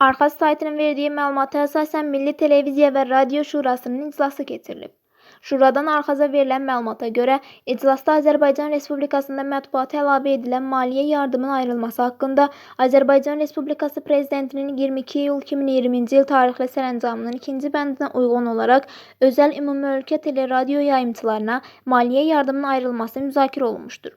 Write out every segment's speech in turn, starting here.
Markaz saytının verdiği məlumata əsasən Milli Televiziya və Radio Şurasının iclası keçirilib. Şuradan arxaza verilən məlumata görə, iclasda Azərbaycan Respublikasında mətbuata əlavə edilən maliyyə yardımının ayrılması haqqında Azərbaycan Respublikası Prezidentinin 22 iyul 2020-ci il tarixli sərəncamının ikinci bəndinə uyğun olaraq özəl ümumölkə teleradio yayımçılarına maliyyə yardımının ayrılması müzakirə olunmuşdur.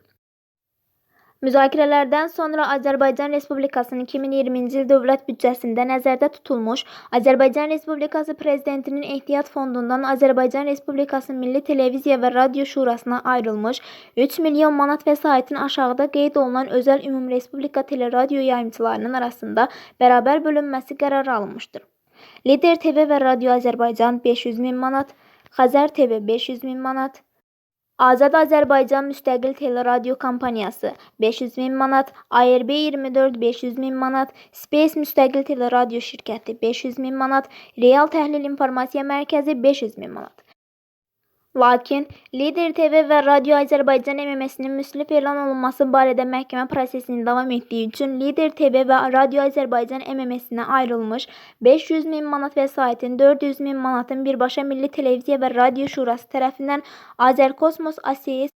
Müzakirələrdən sonra Azərbaycan Respublikasının 2020-ci il dövlət büdcəsində nəzərdə tutulmuş Azərbaycan Respublikası Prezidentinin ehtiyat fondundan Azərbaycan Respublikası Milli Televiziya və Radio Şurasına ayrılmış 3 milyon manat vəsaitin aşağıda qeyd olunan özəl ümumrespublika teleradio yayımçılarının arasında bərabər bölünməsi qərarı alınmışdır. Lider TV və Radio Azərbaycan 500 min manat, Xəzər TV 500 min manat, Azad Azərbaycan Müstəqil Teleradio Kompaniyası 500 min manat, ARB 24 500 min manat, Space Müstəqil Teleradio Şirkəti 500 min manat, Real Təhlil İnformasiya Mərkəzi 500 min manat. Lakin Lider TV və Radio Azərbaycan MMS-nin müsrif elan olunması barədə məhkəmə prosesinin davam etdiyi üçün Lider TV və Radio Azərbaycan MMS-sinə ayrılmış 500 min manat vəsaitin 400 min manatın birbaşa Milli Televiziya və Radio Şurası tərəfindən Azərkosmos ASS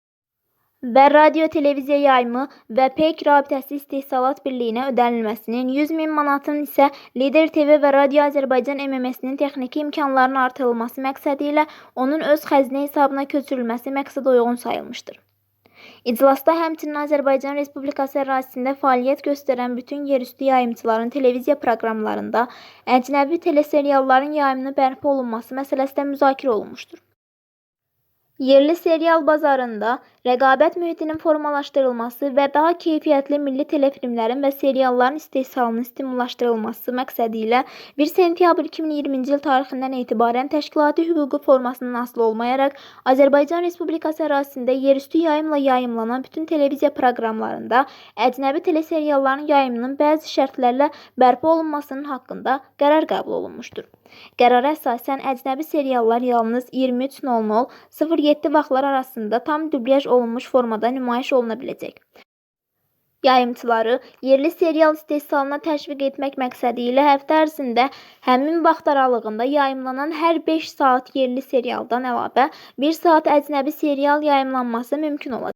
və Radio Televiziya Yayımı və PEK Rabitəsi İstehsalat Birliyinə ödənilməsinin, 100 min manatın isə Lider TV və Radio Azərbaycan MMS-nin texniki imkanlarının artırılması məqsədilə onun öz xəzinə hesabına köçürülməsi məqsədəuyğun sayılmışdır. İclasda həmçinin Azərbaycan Respublikası ərazisində fəaliyyət göstərən bütün yerüstü yayımçıların televiziya proqramlarında əcnəbi teleserialların yayımının bərpa olunması məsələsi də müzakirə olunmuşdur. Yerli serial bazarında rəqabət mühitinin formalaşdırılması və daha keyfiyyətli milli telefilmlərin və serialların istehsalının stimullaşdırılması məqsədilə 1 sentyabr 2020-ci il tarixindən etibarən təşkilati hüquqi formasından asılı olmayaraq Azərbaycan Respublikası ərazisində yerüstü yayımla yayımlanan bütün televiziya proqramlarında əcnəbi teleserialların yayımının bəzi şərtlərlə bərpa olunmasının haqqında qərar qəbul olunmuşdur. Qərara əsasən əcnəbi seriallar yalnız 23:00 07 vaxtlar arasında tam dublyaj olunmuş formada nümayiş oluna biləcək. Yayımçıları yerli serial istehsalına təşviq etmək məqsədilə həftə ərzində həmin vaxt aralığında yayımlanan hər 5 saat yerli serialdan əlavə 1 saat əcnəbi serial yayımlanması mümkün olacaq.